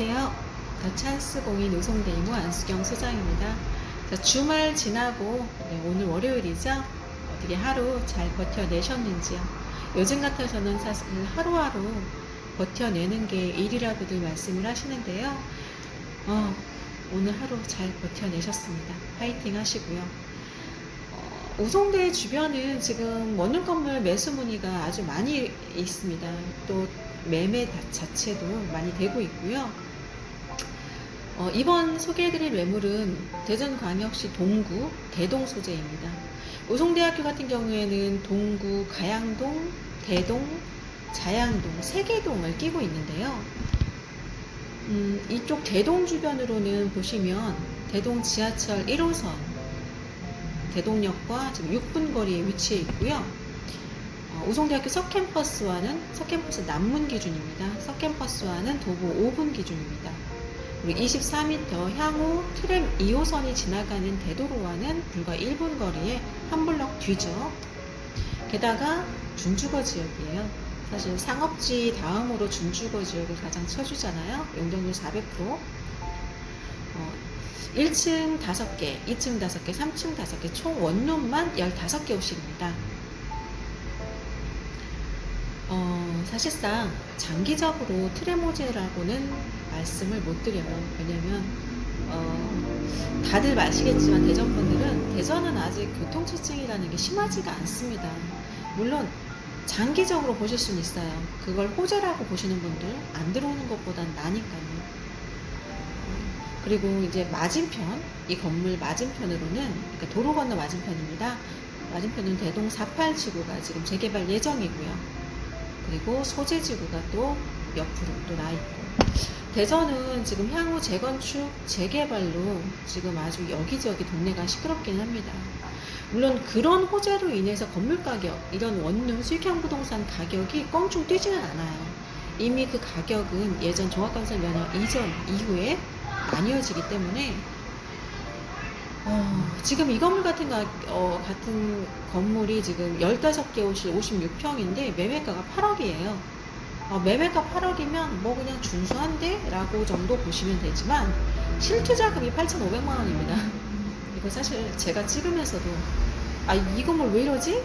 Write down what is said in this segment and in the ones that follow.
안녕하세요. 더 찬스 공인 우송대 이모 안수경 소장입니다. 자, 주말 지나고 네, 오늘 월요일이죠. 어떻게 하루 잘 버텨내셨는지요? 요즘 같아서는 사실 하루하루 버텨내는 게 일이라고들 말씀을 하시는데요. 어, 오늘 하루 잘 버텨내셨습니다. 파이팅 하시고요. 어, 우송대 주변은 지금 원룸 건물 매수 문의가 아주 많이 있습니다. 또 매매 다- 자체도 많이 되고 있고요. 어, 이번 소개해드릴 매물은 대전광역시 동구 대동 소재입니다. 우송대학교 같은 경우에는 동구 가양동, 대동, 자양동, 세계동을 끼고 있는데요. 음, 이쪽 대동 주변으로는 보시면 대동 지하철 1호선 대동역과 지금 6분 거리에 위치해 있고요. 어, 우송대학교 서캠퍼스와는 서캠퍼스 남문 기준입니다. 서캠퍼스와는 도보 5분 기준입니다. 그리고 24m 향후 트램 2호선이 지나가는 대도로와는 불과 1분 거리에 한 블럭 뒤죠. 게다가 준주거 지역이에요. 사실 상업지 다음으로 준주거 지역을 가장 쳐주잖아요. 용적률 400%. 어, 1층 5개, 2층 5개, 3층 5개, 총 원룸만 15개 호씩입니다. 어, 사실상 장기적으로 트레모제라고는 말씀을 못 드려요. 왜냐면 어, 다들 아시겠지만 대전 분들은 대전은 아직 교통체증이라는 게 심하지가 않습니다. 물론 장기적으로 보실 수는 있어요. 그걸 호재라고 보시는 분들 안 들어오는 것보단 나니까요. 그리고 이제 맞은편, 이 건물 맞은편으로는, 그러니까 도로 건너 맞은편입니다. 맞은편은 대동 48지구가 지금 재개발 예정이고요. 그리고 소재지구가 또 옆으로 또 나 있고. 대전은 지금 향후 재건축, 재개발로 지금 아주 여기저기 동네가 시끄럽긴 합니다. 물론 그런 호재로 인해서 건물 가격, 이런 원룸 수익형 부동산 가격이 껑충 뛰지는 않아요. 이미 그 가격은 예전 종합건설 면허 이전 이후에 나뉘어지기 때문에 어, 지금 이 건물 같은 가, 어, 같은 건물이 지금 15개 호실 56평인데 매매가가 8억이에요. 어, 매매가 8억이면 뭐 그냥 준수한데? 라고 정도 보시면 되지만 실투 자금이 8,500만 원입니다. 이거 사실 제가 찍으면서도 아, 이 건물 왜 이러지?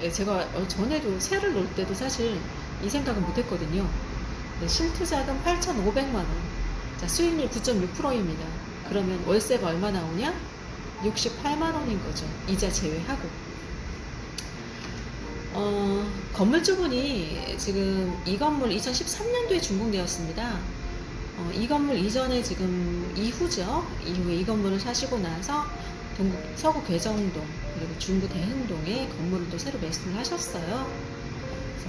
예, 제가 어, 전에도 세를 놓을 때도 사실 이 생각은 못 했거든요. 네, 실투 자금 8,500만 원. 자, 수익률 9.6%입니다. 그러면 월세가 얼마 나오냐? 68만 원인 거죠. 이자 제외하고. 어, 건물 주분이 지금 이 건물 2013년도에 준공되었습니다. 어, 이 건물 이전에 지금 이후죠. 이후에 이 건물을 사시고 나서 동구 서구 괴정동 그리고 중구 대흥동에 건물을 또 새로 매수를 하셨어요.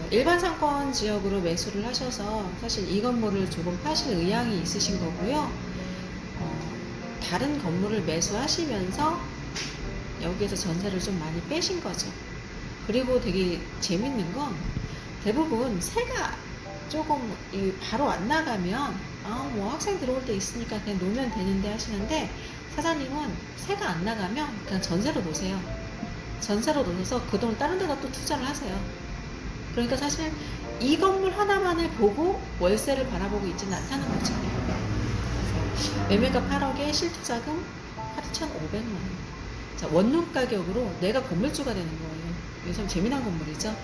일반 상권 지역으로 매수를 하셔서 사실 이 건물을 조금 파실 의향이 있으신 거고요. 어, 다른 건물을 매수하시면서 여기에서 전세를 좀 많이 빼신 거죠. 그리고 되게 재밌는 건 대부분 새가 조금 이 바로 안 나가면 아 뭐 학생 들어올 때 있으니까 그냥 놓으면 되는데 하시는데 사장님은 새가 안 나가면 그냥 전세로 놓으세요. 전세로 놓으셔서 그 돈을 다른 데다 또 투자를 하세요. 그러니까 사실 이 건물 하나만을 보고 월세를 바라보고 있지는 않다는 거죠. 매매가 8억에 실투자금 8,500만 원. 자, 원룸 가격으로 내가 건물주가 되는 거예요. 이게 참 재미난 건물이죠.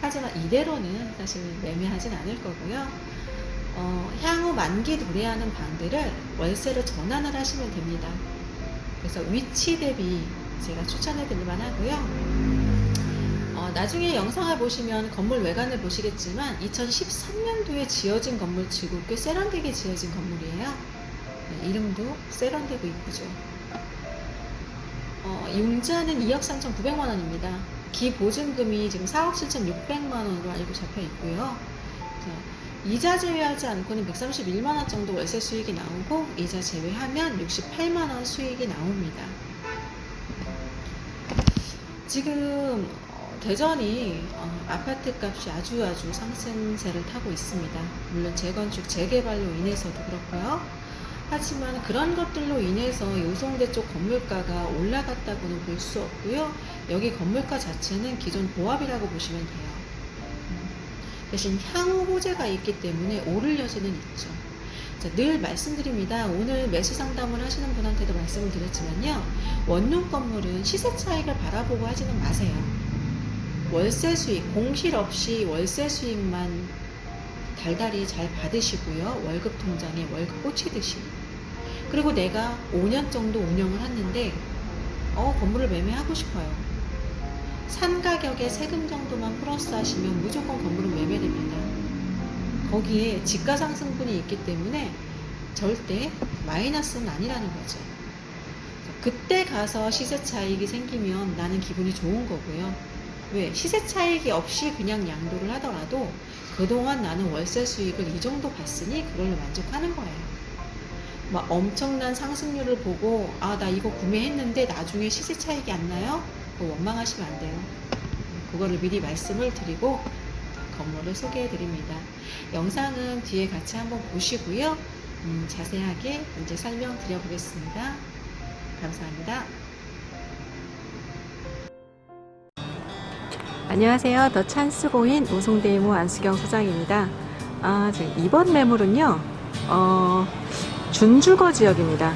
하지만 이대로는 사실 매매하진 않을 거고요. 어, 향후 만기 도래하는 방들을 월세로 전환을 하시면 됩니다. 그래서 위치 대비 제가 추천해 드릴만 하고요. 어, 나중에 영상을 보시면 건물 외관을 보시겠지만 2013년도에 지어진 건물 치고 꽤 세련되게 지어진 건물이에요. 네, 이름도 세련되고 이쁘죠. 어, 융자는 2억 3,900만 원입니다. 기보증금이 지금 4억 7,600만 원으로 알고 잡혀 있고요. 자, 이자 제외하지 않고는 131만 원 정도 월세 수익이 나오고 이자 제외하면 68만 원 수익이 나옵니다. 지금 어, 대전이 어, 아파트 값이 아주 아주 상승세를 타고 있습니다. 물론 재건축 재개발로 인해서도 그렇고요. 하지만 그런 것들로 인해서 요송대 쪽 건물가가 올라갔다고는 볼 수 없고요. 여기 건물가 자체는 기존 보합이라고 보시면 돼요. 음, 대신 향후 호재가 있기 때문에 오를 여지는 있죠. 자, 늘 말씀드립니다. 오늘 매수 상담을 하시는 분한테도 말씀을 드렸지만요. 원룸 건물은 시세 차익을 바라보고 하지는 마세요. 월세 수익, 공실 없이 월세 수익만 달달이 잘 받으시고요. 월급 통장에 월급 꽂히듯이. 그리고 내가 5년 정도 운영을 했는데, 어, 건물을 매매하고 싶어요. 산 가격에 세금 정도만 플러스 하시면 무조건 건물은 매매됩니다. 거기에 지가 상승분이 있기 때문에 절대 마이너스는 아니라는 거죠. 그때 가서 시세 차익이 생기면 나는 기분이 좋은 거고요. 왜? 시세 차익이 없이 그냥 양도를 하더라도 그동안 나는 월세 수익을 이 정도 봤으니 그걸로 만족하는 거예요. 막 엄청난 상승률을 보고 아 나 이거 구매했는데 나중에 시세 차익이 안 나요? 그거 원망하시면 안 돼요. 그거를 미리 말씀을 드리고 건물을 소개해 드립니다. 영상은 뒤에 같이 한번 보시고요. 음, 자세하게 이제 설명 드려보겠습니다. 감사합니다. 안녕하세요. 더 찬스고인 우송대이모 안수경 소장입니다. 아, 이번 매물은요, 어, 준주거 지역입니다.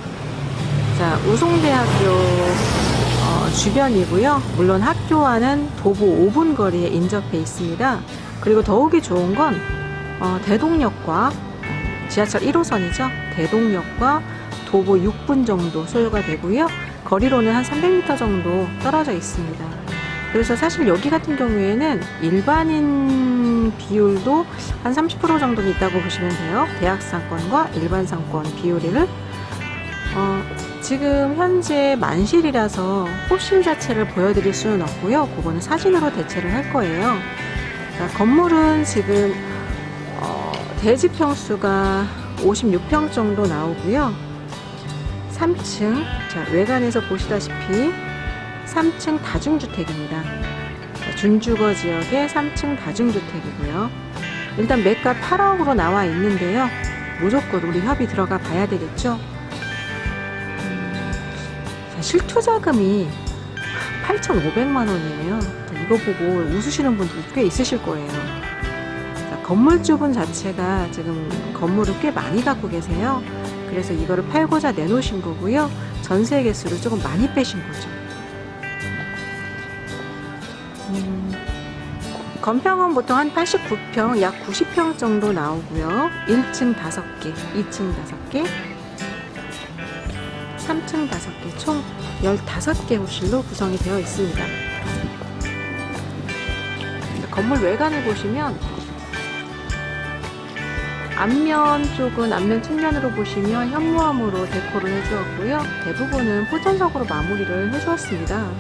자, 우송대학교 어, 주변이고요. 물론 학교와는 도보 5분 거리에 인접해 있습니다. 그리고 더욱이 좋은 건 어, 대동역과 지하철 1호선이죠. 대동역과 도보 6분 정도 소요가 되고요. 거리로는 한 300m 정도 떨어져 있습니다. 그래서 사실 여기 같은 경우에는 일반인 비율도 한 30% 정도 있다고 보시면 돼요. 대학 상권과 일반 상권 비율을 어, 지금 현재 만실이라서 호실 자체를 보여드릴 수는 없고요. 그거는 사진으로 대체를 할 거예요. 자, 건물은 지금 어, 대지 평수가 56평 정도 나오고요. 3층 자, 외관에서 보시다시피 3층 다중주택입니다. 자, 준주거 지역의 3층 다중주택이고요. 일단 매가 8억으로 나와 있는데요. 무조건 우리 협의 들어가 봐야 되겠죠. 자, 실투자금이 8,500만 원이에요. 자, 이거 보고 웃으시는 분들 꽤 있으실 거예요. 자, 건물 주분 자체가 지금 건물을 꽤 많이 갖고 계세요. 그래서 이거를 팔고자 내놓으신 거고요. 전세 개수를 조금 많이 빼신 거죠. 음, 건평은 보통 한 89평, 약 90평 정도 나오고요. 1층 5개, 2층 5개, 3층 5개, 총 15개 호실로 구성이 되어 있습니다. 건물 외관을 보시면 앞면 쪽은 앞면 측면으로 보시면 현무암으로 데코를 해주었고요. 대부분은 포천석으로 마무리를 해주었습니다.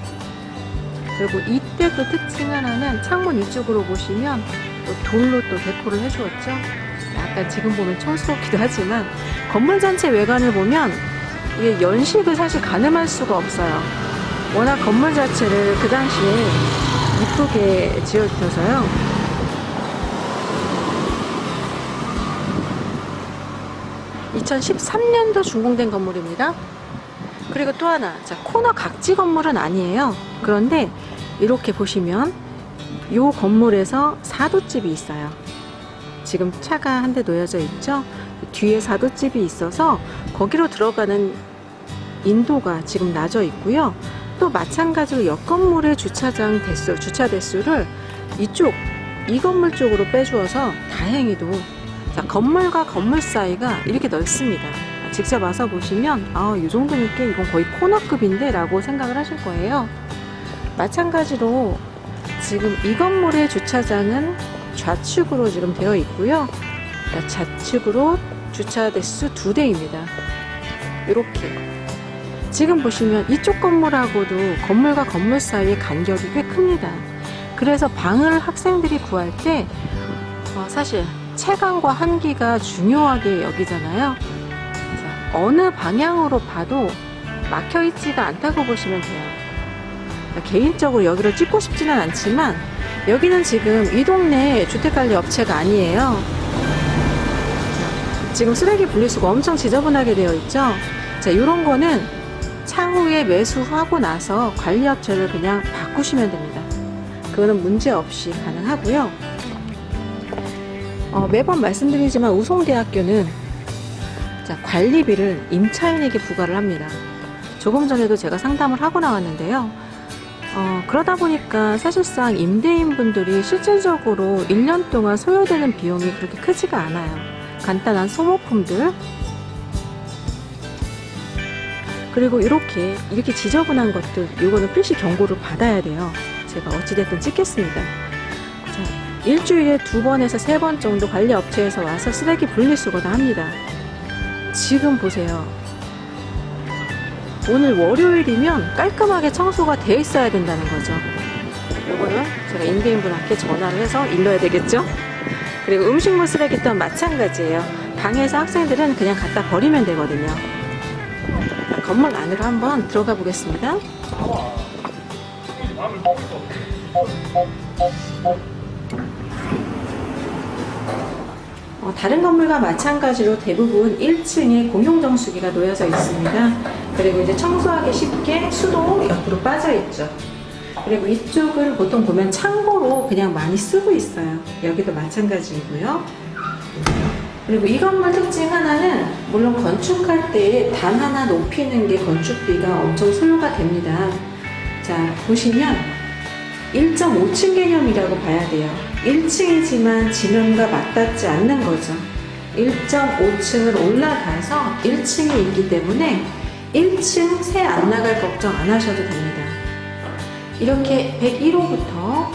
그리고 이때 또 특 징 하나는 창문 이쪽으로 보시면 또 돌로 또 데코를 해주었죠. 약간 지금 보면 촌스럽기도 하지만 건물 전체 외관을 보면 이게 연식을 사실 가늠할 수가 없어요. 워낙 건물 자체를 그 당시에 이쁘게 지어주셔서요. (2013년도) 준공된 건물입니다. 그리고 또 하나, 자, 코너 각지 건물은 아니에요. 그런데 이렇게 보시면 이 건물에서 사도집이 있어요. 지금 차가 한 대 놓여져 있죠. 뒤에 사도집이 있어서 거기로 들어가는 인도가 지금 나져 있고요. 또 마찬가지로 옆 건물의 주차장 대수, 주차 대수를 이쪽 이 건물 쪽으로 빼주어서 다행히도 자, 건물과 건물 사이가 이렇게 넓습니다. 직접 와서 보시면 아, 이 정도니까 이건 거의 코너급인데 라고 생각을 하실 거예요. 마찬가지로 지금 이 건물의 주차장은 좌측으로 지금 되어 있고요. 그러니까 좌측으로 주차 대수 두 대입니다. 이렇게. 지금 보시면 이쪽 건물하고도 건물과 건물 사이의 간격이 꽤 큽니다. 그래서 방을 학생들이 구할 때 어, 사실 채광과 한기가 중요하게 여기잖아요. 자, 어느 방향으로 봐도 막혀 있지가 않다고 보시면 돼요. 개인적으로 여기를 찍고 싶지는 않지만 여기는 지금 이 동네 주택관리 업체가 아니에요. 자, 지금 쓰레기 분리수거 엄청 지저분하게 되어 있죠. 자, 이런 거는 차후에 매수하고 나서 관리업체를 그냥 바꾸시면 됩니다. 그거는 문제 없이 가능하고요. 어, 매번 말씀드리지만 우송대학교는 자, 관리비를 임차인에게 부과를 합니다. 조금 전에도 제가 상담을 하고 나왔는데요. 어, 그러다 보니까 사실상 임대인분들이 실질적으로 1년 동안 소요되는 비용이 그렇게 크지가 않아요. 간단한 소모품들, 그리고 이렇게, 이렇게 지저분한 것들, 이거는 필시 경고를 받아야 돼요. 제가 어찌됐든 찍겠습니다. 자, 일주일에 두 번에서 세 번 정도 관리 업체에서 와서 쓰레기 분리수거도 합니다. 지금 보세요. 오늘 월요일이면 깔끔하게 청소가 되어 있어야 된다는 거죠. 이거는 제가 임대인분한테 전화를 해서 일러야 되겠죠? 그리고 음식물 쓰레기 또한 마찬가지예요. 방에서 학생들은 그냥 갖다 버리면 되거든요. 자, 건물 안으로 한번 들어가 보겠습니다. 어, 다른 건물과 마찬가지로 대부분 1층에 공용 정수기가 놓여져 있습니다. 그리고 이제 청소하기 쉽게 수도 옆으로 빠져 있죠. 그리고 이쪽을 보통 보면 창고로 그냥 많이 쓰고 있어요. 여기도 마찬가지이고요. 그리고 이 건물 특징 하나는 물론 건축할 때 단 하나 높이는 게 건축비가 엄청 소요가 됩니다. 자, 보시면 1.5층 개념이라고 봐야 돼요. 1층이지만 지면과 맞닿지 않는 거죠. 1.5층을 올라가서 1층에 있기 때문에 1층 새 안 나갈 걱정 안 하셔도 됩니다. 이렇게 101호부터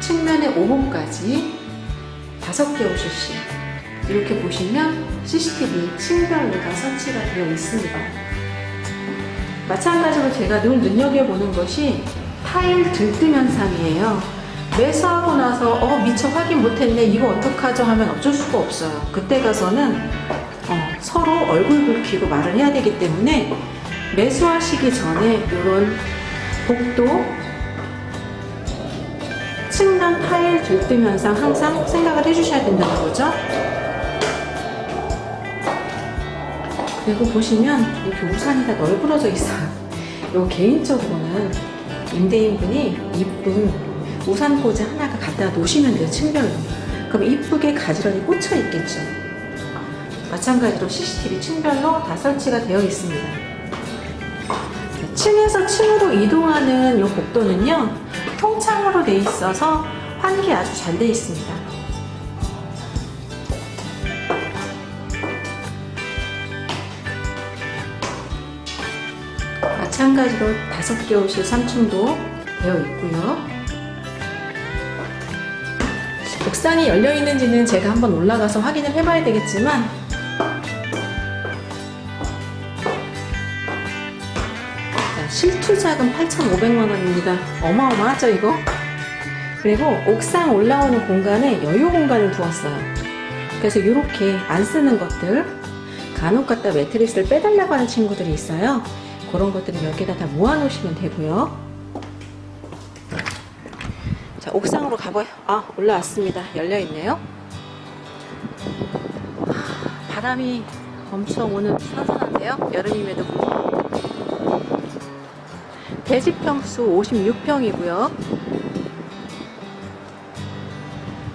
측면의 5호까지 5개 오실씩 이렇게 보시면 CCTV 층별로 다 설치가 되어 있습니다. 마찬가지로 제가 늘 눈여겨보는 것이 타일 들뜸 현상이에요. 매수하고 나서 어 미처 확인 못했네 이거 어떡하죠 하면 어쩔 수가 없어요. 그때 가서는 어, 서로 얼굴 붉히고 말을 해야 되기 때문에 매수하시기 전에 이런 복도 층간 타일 현상 항상 생각을 해주셔야 된다는 거죠. 그리고 보시면 이렇게 우산이 다 널브러져 있어요. 요 개인적으로는 임대인분이 이쁜 우산 꽂이 하나가 갖다 놓으시면 돼요, 층별로. 그럼 이쁘게 가지런히 꽂혀 있겠죠. 마찬가지로 CCTV 층별로 다 설치가 되어 있습니다. 자, 층에서 층으로 이동하는 이 복도는요, 통창으로 돼 있어서 환기 아주 잘 돼 있습니다. 마찬가지로 다섯 개 호실 3층도 되어 있고요. 옥상이 열려 있는지는 제가 한번 올라가서 확인을 해봐야 되겠지만 실투자금 8,500만 원입니다. 어마어마하죠 이거? 그리고 옥상 올라오는 공간에 여유 공간을 두었어요. 그래서 이렇게 안 쓰는 것들 간혹 갖다 매트리스를 빼달라고 하는 친구들이 있어요. 그런 것들은 여기다 다 모아놓으시면 되고요. 자, 옥상으로 가봐요. 아, 올라왔습니다. 열려있네요. 아, 바람이 엄청 오늘 선선한데요. 여름임에도 불구하고. 대지평수 56평이고요.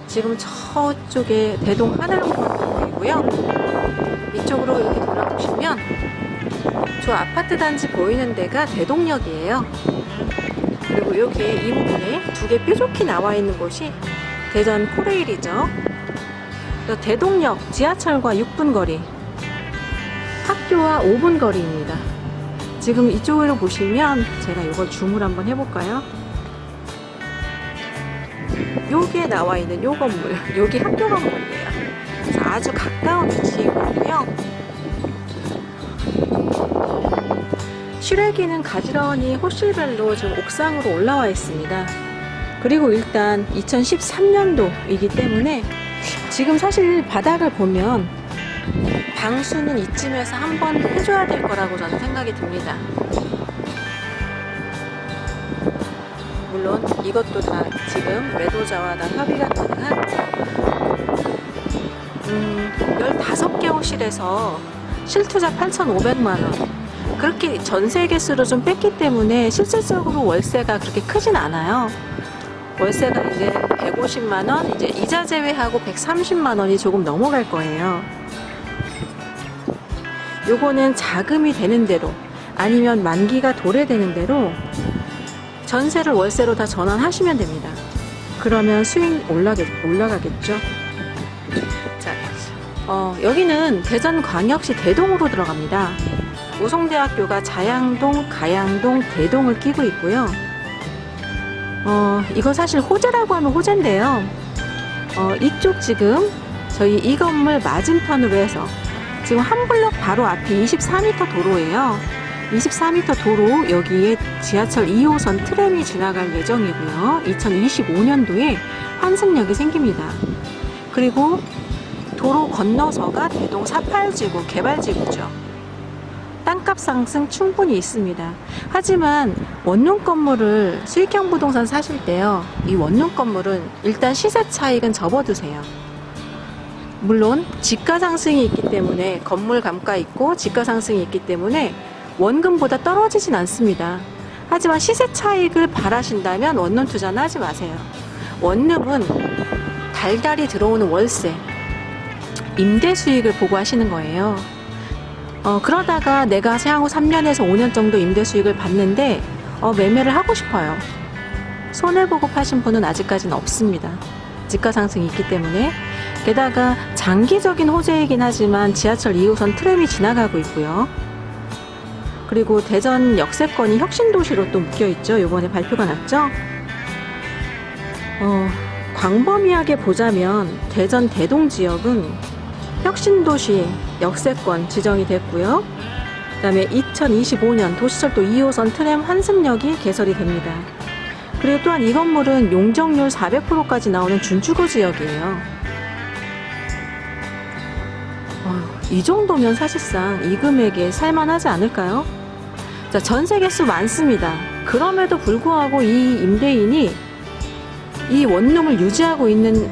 지금 저쪽에 대동 하늘공원 보이고요. 이쪽으로 이렇게 돌아보시면 저 아파트 단지 보이는 데가 대동역이에요. 그리고 여기 이 부분에 두 개 뾰족히 나와 있는 곳이 대전 코레일이죠. 대동역 지하철과 6분 거리, 학교와 5분 거리입니다. 지금 이쪽으로 보시면 제가 이걸 줌을 한번 해볼까요? 여기에 나와 있는 요 건물, 여기 학교 건물이에요. 그래서 아주 가까운 위치에 있고요. 실외기는 가지런히 호실별로 지금 옥상으로 올라와 있습니다. 그리고 일단 2013년도이기 때문에 지금 사실 바닥을 보면 방수는 이쯤에서 한 번 해줘야 될 거라고 저는 생각이 듭니다. 물론 이것도 다 지금 매도자와 다 협의가 가능한 음, 15개 호실에서 실투자 8,500만 원 그렇게 전세 개수로 좀 뺐기 때문에 실질적으로 월세가 그렇게 크진 않아요. 월세가 이제 150만 원, 이제 이자 제외하고 130만 원이 조금 넘어갈 거예요. 요거는 자금이 되는 대로 아니면 만기가 도래되는 대로 전세를 월세로 다 전환하시면 됩니다. 그러면 수익 올라겠, 올라가겠죠. 자, 어, 여기는 대전광역시 대동으로 들어갑니다. 우송대학교가 자양동, 가양동, 대동을 끼고 있고요. 어, 이거 사실 호재라고 하면 호재인데요. 어, 이쪽 지금 저희 이 건물 맞은편으로 해서 지금 한 블럭 바로 앞이 24m 도로예요. 24m 도로 여기에 지하철 2호선 트램이 지나갈 예정이고요. 2025년도에 환승역이 생깁니다. 그리고 도로 건너서가 대동 48지구 개발지구죠. 땅값 상승 충분히 있습니다. 하지만 원룸 건물을 수익형 부동산 사실 때요. 이 원룸 건물은 일단 시세 차익은 접어두세요. 물론 지가 상승이 있기 때문에 건물 감가 있고 지가 상승이 있기 때문에 원금보다 떨어지진 않습니다. 하지만 시세 차익을 바라신다면 원룸 투자는 하지 마세요. 원룸은 달달이 들어오는 월세, 임대 수익을 보고 하시는 거예요. 어, 그러다가 내가 향후 3년에서 5년 정도 임대 수익을 받는데 어, 매매를 하고 싶어요. 손해보고 파신 분은 아직까지는 없습니다. 지가 상승이 있기 때문에 게다가 장기적인 호재이긴 하지만 지하철 2호선 트램이 지나가고 있고요. 그리고 대전 역세권이 혁신도시로 또 묶여있죠. 이번에 발표가 났죠. 어, 광범위하게 보자면 대전 대동 지역은 혁신도시 역세권 지정이 됐고요. 그 다음에 2025년 도시철도 2호선 트램 환승역이 개설이 됩니다. 그리고 또한 이 건물은 용적률 400%까지 나오는 준주거 지역이에요. 이 정도면 사실상 이 금액에 살만하지 않을까요? 자, 전세 개수 많습니다. 그럼에도 불구하고 이 임대인이 이 원룸을 유지하고 있는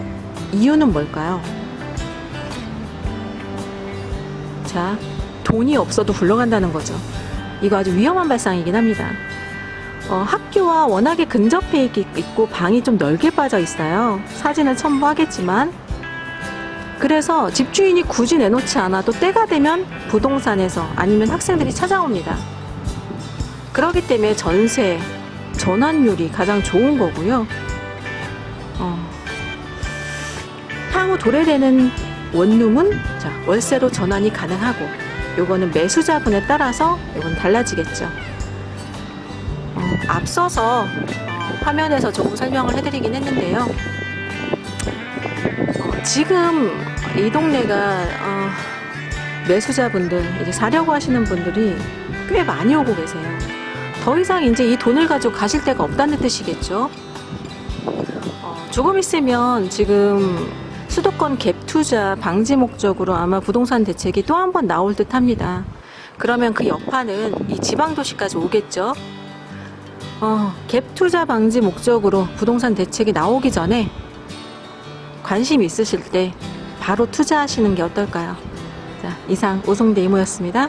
이유는 뭘까요? 자, 돈이 없어도 굴러간다는 거죠. 이거 아주 위험한 발상이긴 합니다. 어, 학교와 워낙에 근접해 있- 있고 방이 좀 넓게 빠져 있어요. 사진을 첨부하겠지만. 그래서 집주인이 굳이 내놓지 않아도 때가 되면 부동산에서 아니면 학생들이 찾아옵니다. 그렇기 때문에 전세, 전환율이 가장 좋은 거고요. 어, 향후 도래되는 원룸은 자, 월세로 전환이 가능하고 요거는 매수자분에 따라서 요건 달라지겠죠. 어, 앞서서 어, 화면에서 조금 설명을 해드리긴 했는데요. 어, 지금 이 동네가 어, 매수자분들 이제 사려고 하시는 분들이 꽤 많이 오고 계세요. 더 이상 이제 이 돈을 가지고 가실 데가 없다는 뜻이겠죠. 어, 조금 있으면 지금 수도권 갭 투자 방지 목적으로 아마 부동산 대책이 또 한 번 나올 듯 합니다. 그러면 그 여파는 이 지방 도시까지 오겠죠. 어, 갭 투자 방지 목적으로 부동산 대책이 나오기 전에 관심 있으실 때 바로 투자하시는 게 어떨까요? 자, 이상 오송대 이모였습니다.